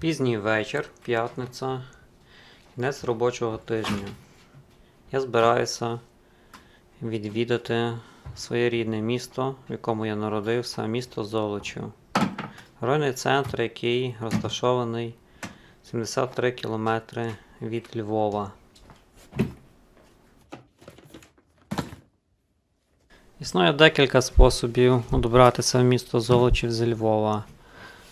Пізній вечір, п'ятниця, кінець робочого тижня. Я збираюся відвідати своє рідне місто, в якому я народився, місто Золочів. Районний центр, який розташований 73 кілометри від Львова. Існує декілька способів добратися в місто Золочів зі Львова.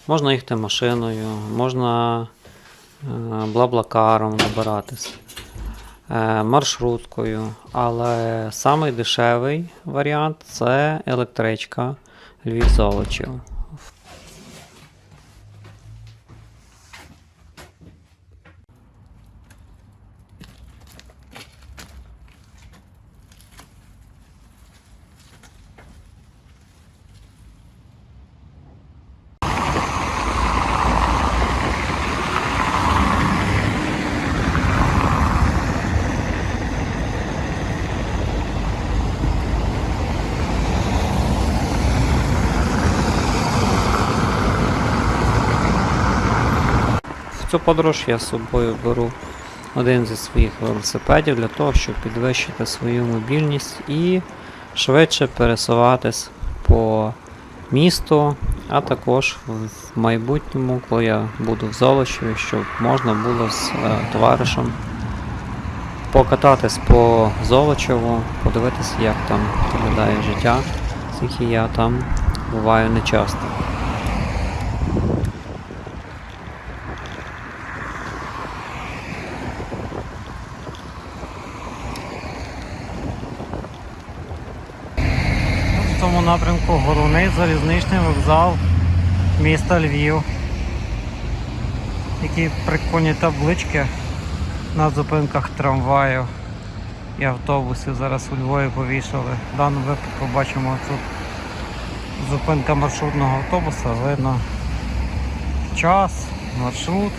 Можна їхати машиною, можна е, блаблакаром добиратись, е, маршруткою. Але самий дешевий варіант це електричка Львів-Золочів. В цю подорож я з собою беру один зі своїх велосипедів для того, щоб підвищити свою мобільність і швидше пересуватись по місту, а також в майбутньому, коли я буду в Золочеві, щоб можна було з е, товаришем покататись по Золочеву, подивитися, як там виглядає життя, оскільки я там буваю нечасто. Напрямку головний залізничний вокзал міста Львів. Які прикольні таблички на зупинках трамваїв і автобусів зараз у Львові повішали. В даному випадку бачимо тут зупинка маршрутного автобуса, видно час, маршрут.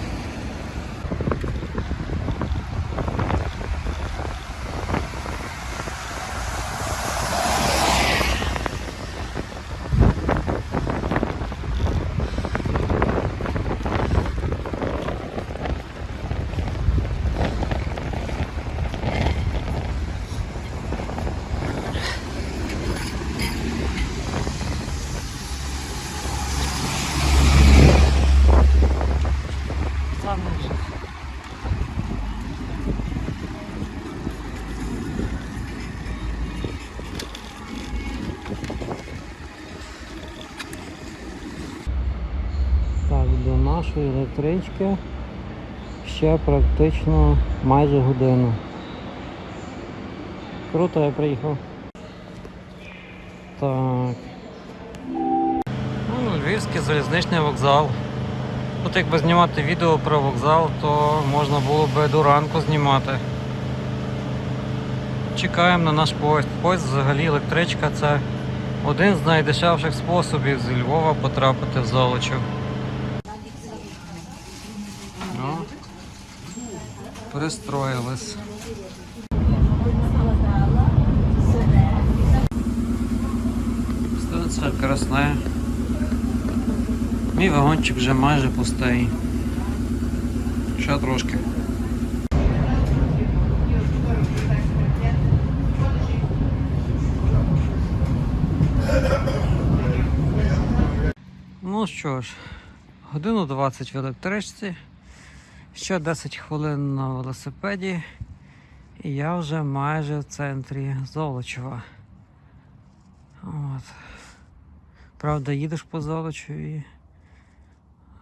Так, до нашої електрички ще практично майже годину. Круто я приїхав. Так. Ну, Львівський залізничний вокзал. Тут якби знімати відео про вокзал, то можна було би до ранку знімати. Чекаємо на наш поїзд. Поїзд взагалі електричка це один з найдешевших способів зі Львова потрапити в Золочів. Перестроїлись. Станція красне. Мій вагончик вже майже пустий. Ще трошки. Ну що ж, годину 20 в електричці, ще 10 хвилин на велосипеді, і я вже майже в центрі Золочева. От. Правда, їдеш по Золочеві,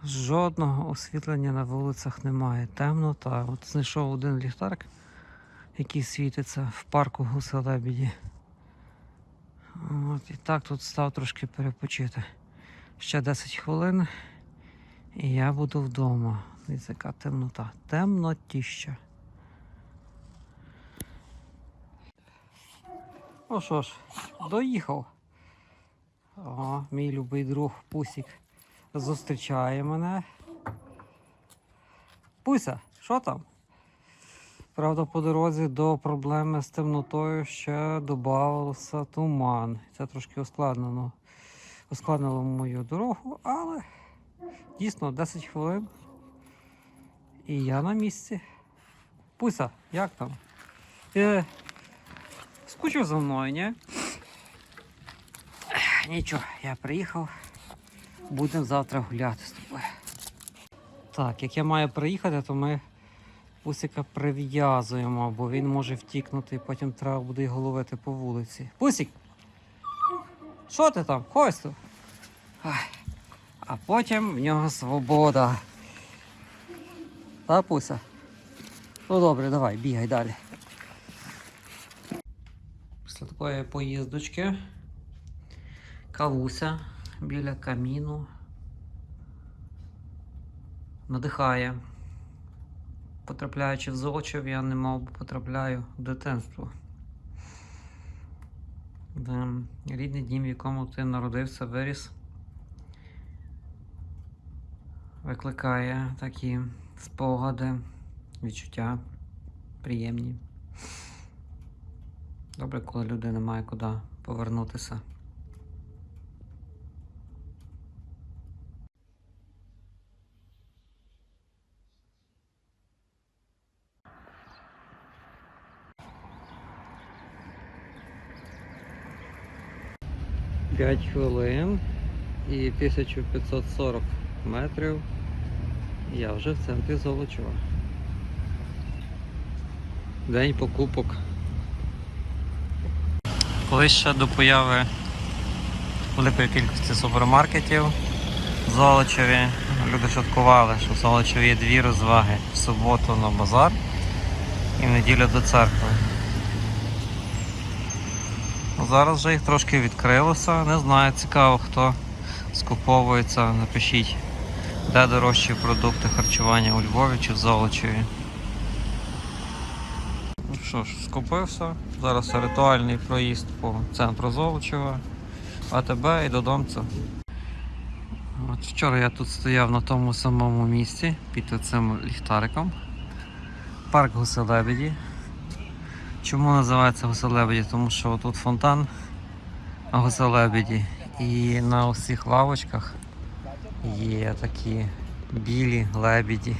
жодного освітлення на вулицях немає. Темнота. От знайшов один ліхтарик, який світиться в парку Гуселебіді. От, і так тут став трошки перепочити. Ще 10 хвилин і я буду вдома. Дивіться, яка темнота. Темнотіща. Ну що ж, доїхав. О, мій любий друг Пусік зустрічає мене. Пуся, що там? Правда, по дорозі до проблеми з темнотою ще додавався туман. Це трошки ускладнено. Ускладнило мою дорогу, але дійсно 10 хвилин І я на місці. Пуся, як там? Ти скучив за мною, ні? Нічого, я приїхав. Будемо завтра гуляти з тобою. Так, як я маю приїхати, то ми Пусика прив'язуємо, бо він може втікнути і потім треба буде його ловити по вулиці. Пусик! Що ти там? Тут. А потім в нього свобода. Та Пуся? Ну добре, давай, бігай далі. Після такої поїздочки кавуся біля каміну. Надихає. Потрапляючи в Золочів, я немов би потрапляю в дитинство. Рідний дім, в якому ти народився, виріс, викликає такі спогади, відчуття приємні. Добре, коли людина має куди повернутися. П'ять хвилин і 1540 метрів. Я вже в центрі Золочева. День покупок. Колись ще до появи великої кількості супермаркетів в Золочеві люди шуткували, що в Золочеві є дві розваги в суботу на базар і в неділю до церкви. Зараз вже їх трошки відкрилося. Не знаю, цікаво, хто скуповується. Напишіть, де дорожчі продукти харчування у Львові чи в Золочеві. Ну що ж, скупився. Зараз ритуальний проїзд по центру Золочева, АТБ і додомця. От вчора я тут стояв на тому самому місці під цим ліхтариком. Парк Гуселебеді. Чому називається Гуселебеді? Тому що тут фонтан Гуселебеді. І на усіх лавочках є такі білі лебеді.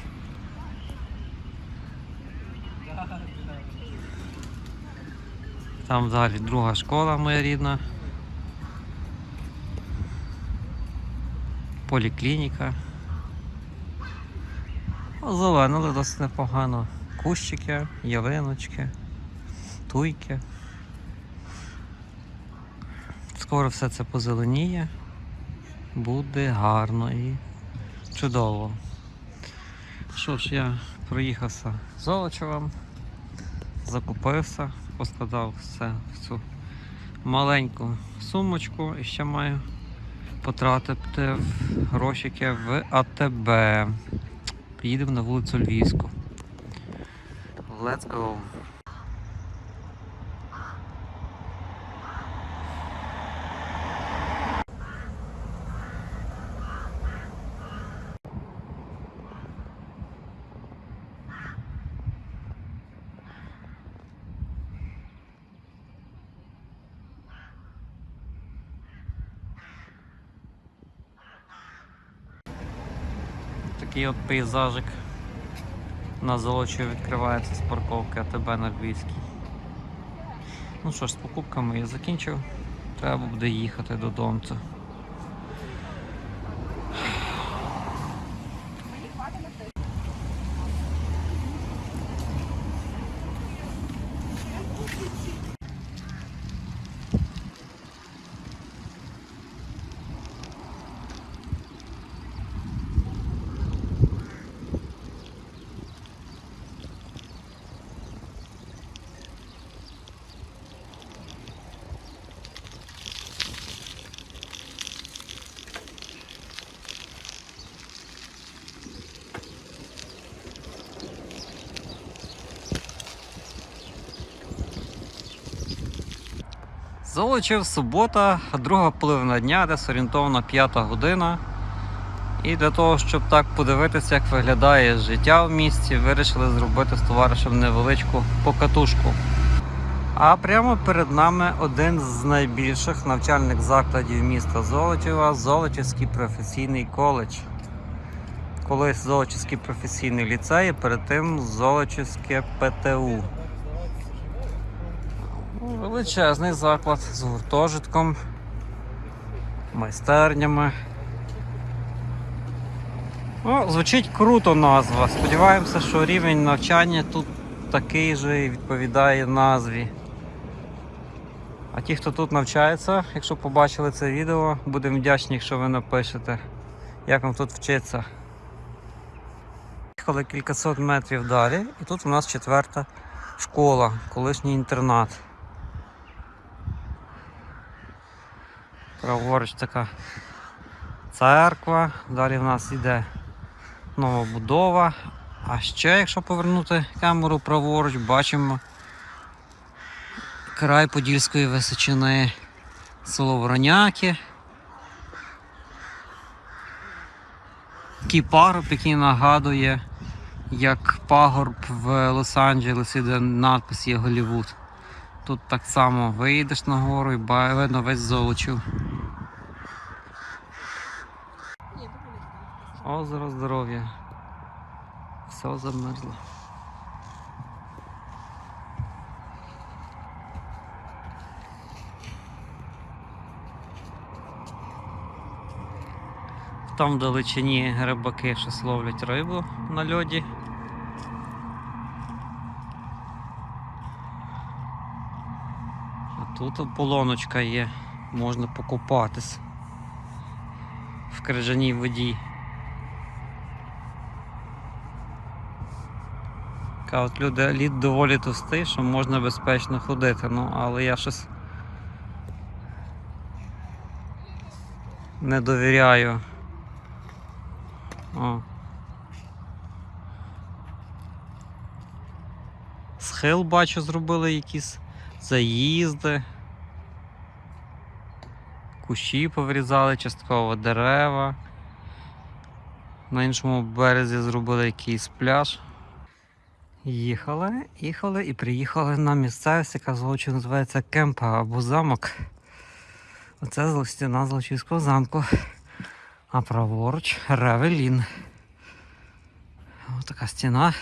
Там далі друга школа моя рідна. Поліклініка. Озеленили досить непогано. Кущики, ялиночки, туйки. Скоро все це позеленіє. Буде гарно і чудово. Що ж, я проїхався Золочевом, закупився, поскладав все в цю маленьку сумочку і ще маю потратити грошики в АТБ. Поїдемо на вулицю Львівську. Let's go. Такий от пейзажик на Золочеві відкривається з парковки АТБ на Львівській. Ну що ж, з покупками я закінчив. Треба буде їхати додому. Золочів, субота, друга половина дня, десь орієнтовно п'ята година. І для того, щоб так подивитися, як виглядає життя в місті, вирішили зробити з товаришем невеличку покатушку. А прямо перед нами один з найбільших навчальних закладів міста Золочева Золочівський професійний коледж. колись Золочівський професійний ліцей, а перед тим Золочівське ПТУ. Ну, Величезний заклад з гуртожитком, майстернями. Ну, звучить круто назва. Сподіваємося, що рівень навчання тут такий же і відповідає назві. А ті, хто тут навчається, якщо побачили це відео, будемо вдячні, якщо ви напишете, як вам тут вчиться. Їхали кількасот метрів далі, і тут у нас четверта школа, колишній інтернат. Праворуч така церква, далі в нас йде новобудова. А ще, якщо повернути камеру праворуч, бачимо край Подільської височини, село Вороняки. Такий пагорб, який нагадує, як пагорб в Лос-Анджелесі, де надпис є Голівуд. Тут так само вийдеш на гору і видно весь золочів. Озеро здоров'я. Все замерзло. Там в далечині рибаки щось ловлять рибу на льоді. А тут полоночка є, можна покупатись в крижаній воді. Кажуть, люди лід доволі товстий, що можна безпечно ходити, ну але я щось не довіряю. О. Схил бачу, зробили якісь заїзди. Кущі поврізали, частково дерева. На іншому березі зробили якийсь пляж. Їхали, їхали і приїхали на місцевість, яка злочу називається Кемпа або замок. Оце стіна Злочівського замку. А праворуч Ревелін. Ось така стіна.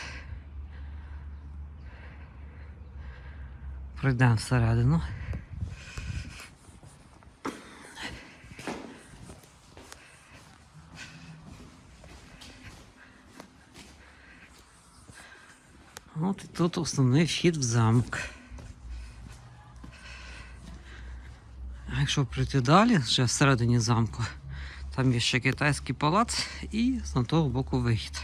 Пройдемо всередину. От і тут основний вхід в замок. А якщо прийти далі, ще всередині замку, там є ще китайський палац і з того боку вихід.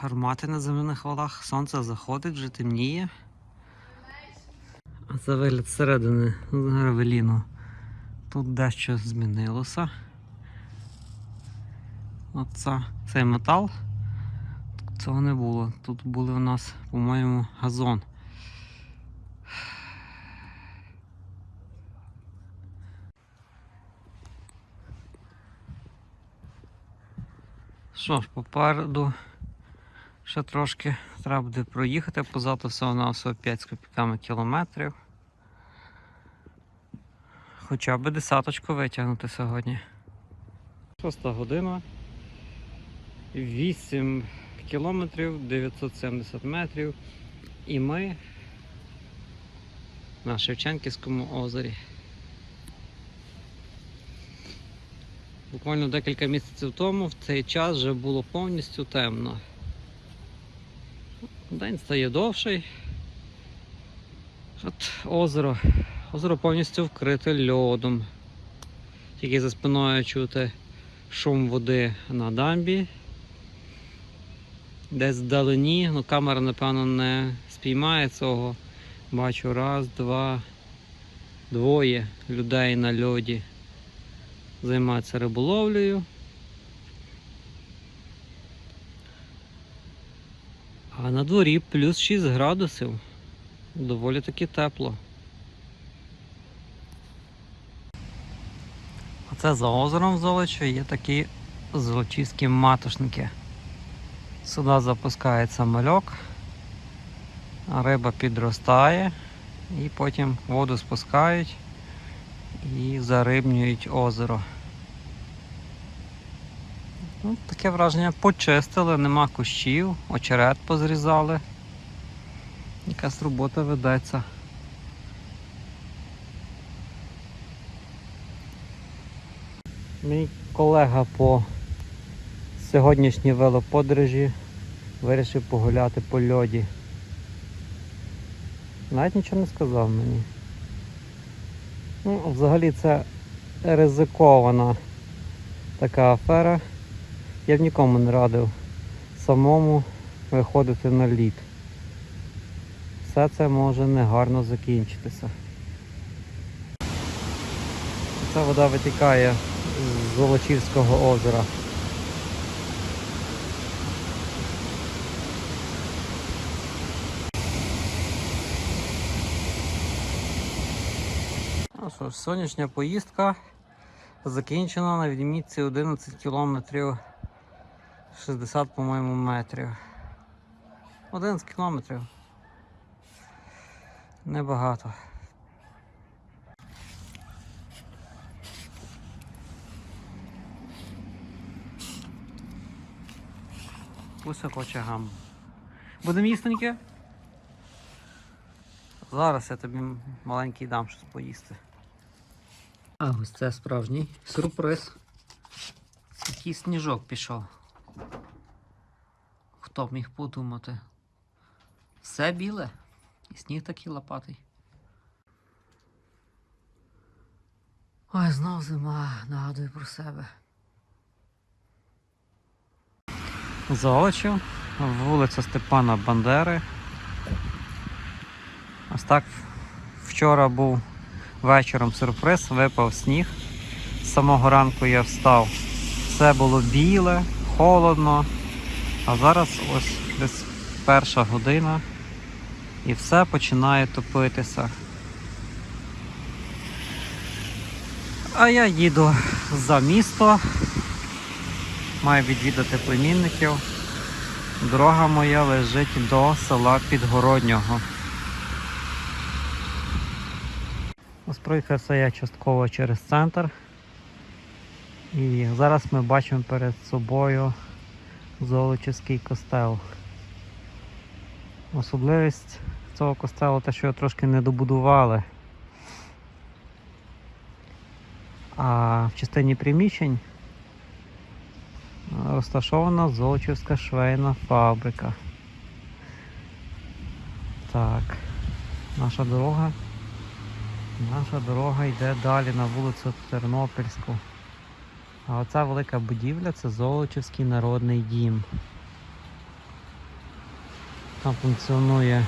Гармати на земляних валах, сонце заходить, вже темніє. А це вигляд зсередини Гравеліну. Тут дещо змінилося. Оце цей метал. Цього не було. Тут були у нас, по-моєму, газон. Що ж, попереду ще трошки треба буде проїхати, позаду всього на всього 5 з копійками кілометрів. Хоча б десяточку витягнути сьогодні. Шоста година. 8 кілометрів 970 метрів. І ми на Шевченківському озері. Буквально декілька місяців тому в цей час вже було повністю темно. День стає довший. От озеро. Озеро повністю вкрите льодом. Тільки за спиною чути шум води на дамбі. Десь вдалині, ну камера, напевно, не спіймає цього. Бачу раз, два, двоє людей на льоді. Займаються риболовлею. А на дворі плюс 6 градусів. Доволі таки тепло. Оце за озером в Золочі є такі золочівські матушники. Сюди запускається мальок, риба підростає і потім воду спускають і зарибнюють озеро. Ну, таке враження почистили, нема кущів, очерет позрізали. Якась робота ведеться. Мій колега по сьогоднішній велоподорожі вирішив погуляти по льоді. Навіть нічого не сказав мені. Ну, взагалі це ризикована така афера. Я б нікому не радив самому виходити на лід. Все це може негарно закінчитися. Ця вода витікає з Золочівського озера. Ну що ж, сьогоднішня поїздка закінчена на відмітці 11 кілометрів 60, по-моєму, метрів. 11 кілометрів. Небагато. Високо чагам. Будемо їстеньке? Зараз я тобі маленький дам щось поїсти. А ось це справжній сюрприз. Який сніжок пішов. Хто б міг подумати? Все біле. І сніг такий лопатий. Ой, знов зима, нагадую про себе. Золочів, вулиця Степана Бандери. Ось так вчора був вечором сюрприз, випав сніг. З самого ранку я встав. Все було біле, холодно. А зараз ось десь перша година і все починає топитися. А я їду за місто. Маю відвідати племінників. Дорога моя лежить до села Підгороднього. Ось проїхався я частково через центр. І зараз ми бачимо перед собою Золочівський костел. Особливість цього костелу те, що його трошки не добудували. А в частині приміщень розташована Золочівська швейна фабрика. Так, наша дорога. Наша дорога йде далі на вулицю Тернопільську. А оця велика будівля це Золочівський народний дім. Там функціонує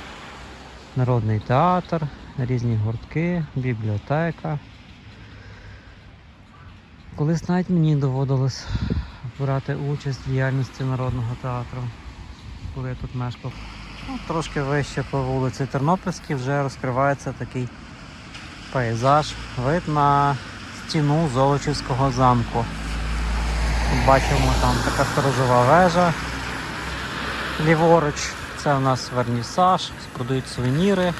народний театр, різні гуртки, бібліотека. Колись навіть мені доводилось брати участь в діяльності народного театру, коли я тут мешкав. Ну, трошки вище по вулиці Тернопільській вже розкривається такий пейзаж, вид на стіну Золочівського замку. Бачимо там така сторожова вежа. Ліворуч це у нас вернісаж, продають сувеніри.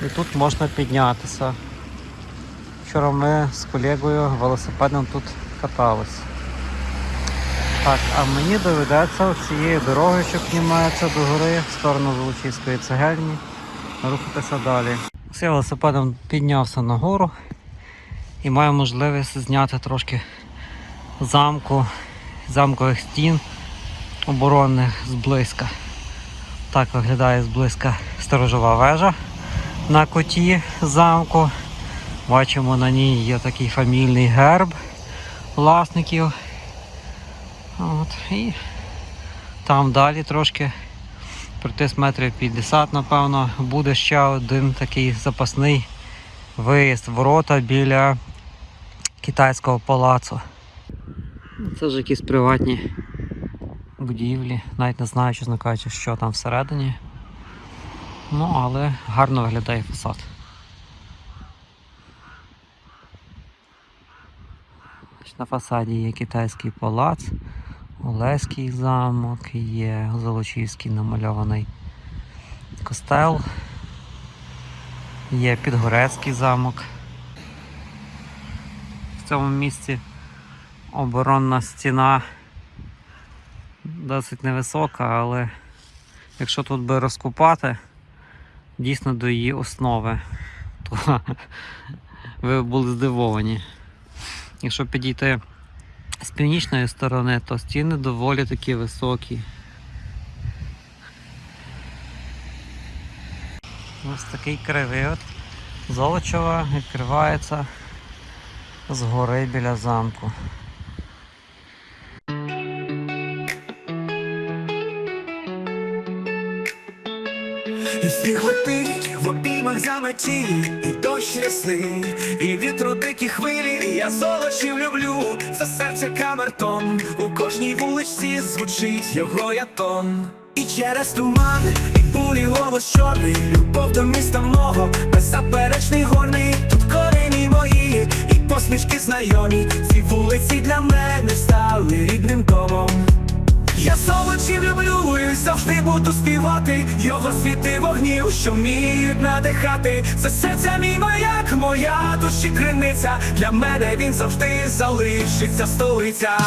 І тут можна піднятися. Вчора ми з колегою велосипедом тут катались. Так, а мені доведеться цією дорогою, що піднімається до гори в сторону Золочівської цегельні, рухатися далі. Я велосипедом піднявся на гору і маю можливість зняти трошки замку, замкових стін оборонних зблизька. Так виглядає зблизька сторожова вежа на коті замку. Бачимо на ній є такий фамільний герб власників. От, і там далі трошки пройти метрів 50, напевно, буде ще один такий запасний виїзд, ворота біля китайського палацу. Це ж якісь приватні будівлі. Навіть не знаю, чесно кажучи, що там всередині. Ну, але гарно виглядає фасад. На фасаді є китайський палац, Олеський замок, є Золочівський намальований костел, є Підгорецький замок. В цьому місці оборонна стіна досить невисока, але якщо тут би розкопати дійсно до її основи, то ви були здивовані. Якщо підійти з північної сторони, то стіни доволі такі високі. Ось такий кривий. Золочева відкривається з гори біля замку. Летить в обіймах заметі, і дощ рясний, і вітру дикі хвилі, і я золочів люблю, за серце камертон, у кожній вуличці звучить його ятон. І через туман, і бурі голос чорний, любов до міста мого, беззаперечний горний, тут корені мої, і посмішки знайомі, ці вулиці для мене стали рідним домом. Я солодчів люблю і завжди буду співати. Його світи вогнів, що вміють надихати. Це серця мій маяк, моя душі криниця. Для мене він завжди залишиться столиця.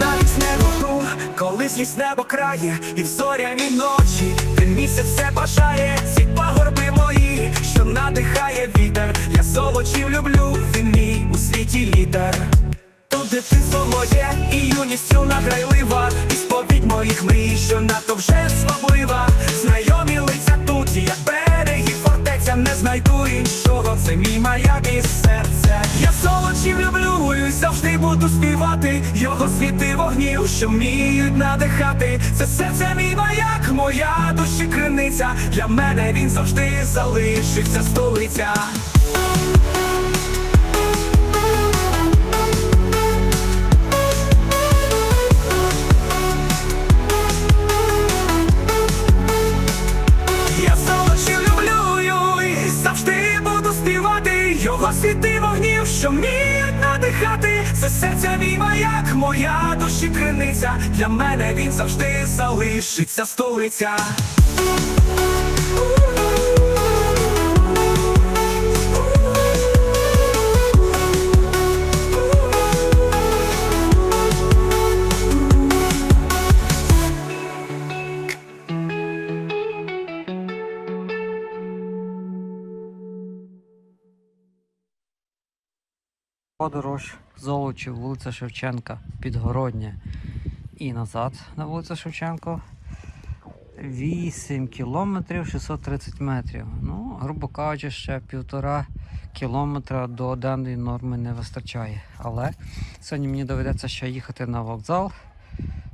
Навіть снегу, коли злість небо крає, і в зоряні ночі місяць все бажає, ці пагорби мої, що надихає вітер. Я золочів люблю, він мій у світі лідер. Тут дитинство моє і юністю награйлива, і сповідь моїх мрій, що надто вже смаблива. Знайомі лиця тут, як береги фортеця, не знайду іншого, це мій маяк і завжди буду співати Його світи вогнів, що вміють надихати. Це серце мій маяк, моя душі криниця. Для мене він завжди залишиться столиця. Його світи вогнів, що вміють надихати Це серця мій маяк, моя душі криниця. Для мене він завжди залишиться столиця Подорож Золочів, вулиця Шевченка, Підгородня і назад на вулицю Шевченко. 8 кілометрів 630 метрів. Ну, грубо кажучи, ще півтора кілометра до денної норми не вистачає. Але сьогодні мені доведеться ще їхати на вокзал.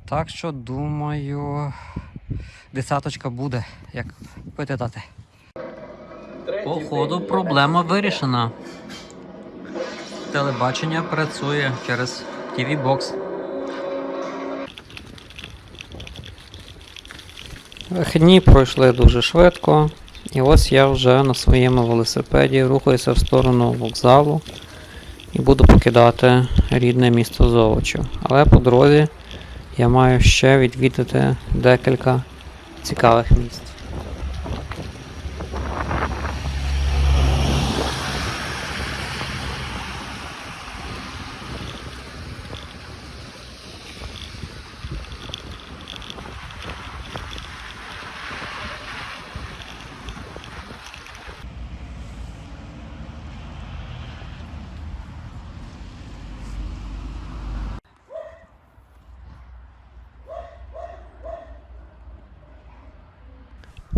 Так що думаю, десяточка буде, як пити дати. Походу, проблема вирішена. Телебачення працює через TV Box. Вихідні пройшли дуже швидко. І ось я вже на своєму велосипеді рухаюся в сторону вокзалу і буду покидати рідне місто Золочів. Але по дорозі я маю ще відвідати декілька цікавих місць.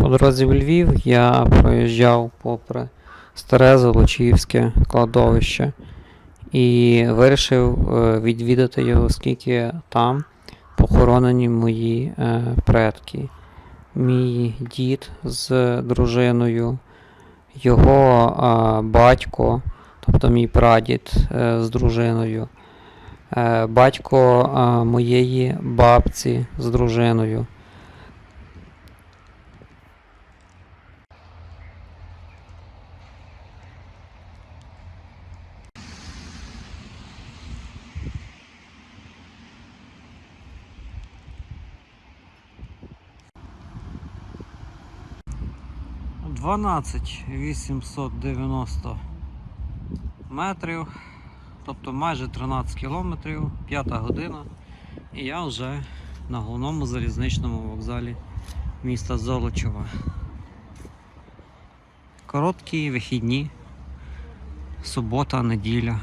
По дорозі в Львів я проїжджав попри старе Золочівське кладовище і вирішив е, відвідати його, оскільки там похоронені мої е, предки. Мій дід з дружиною, його е, батько, тобто мій прадід з дружиною, батько моєї бабці з дружиною. 12 890 метрів, тобто майже 13 кілометрів, 5 година. І я вже на головному залізничному вокзалі міста Золочева. Короткі вихідні, субота, неділя.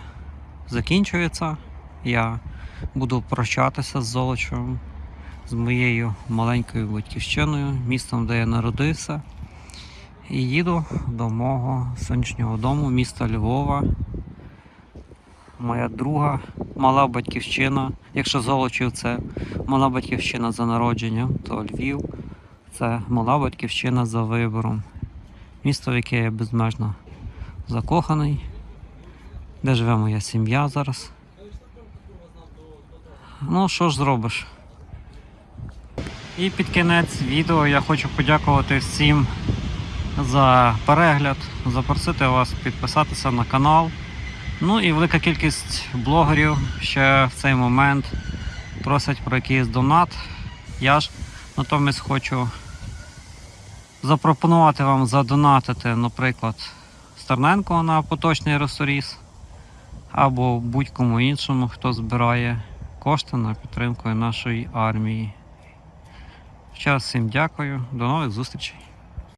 Закінчується. Я буду прощатися з Золочевом, з моєю маленькою батьківщиною, містом, де я народився. І їду до мого сонячного дому, міста Львова. Моя друга мала батьківщина. Якщо Золочів це мала батьківщина за народженням, то Львів це мала батьківщина за вибором. Місто, в яке я безмежно закоханий, де живе моя сім'я зараз. Ну, що ж зробиш? І під кінець відео я хочу подякувати всім за перегляд, запросити вас підписатися на канал. Ну і велика кількість блогерів ще в цей момент просять про якийсь донат. Я ж натомість хочу запропонувати вам задонатити, наприклад, Стерненко на поточний ресуріс або будь-кому іншому, хто збирає кошти на підтримку нашої армії. Ще всім дякую, до нових зустрічей.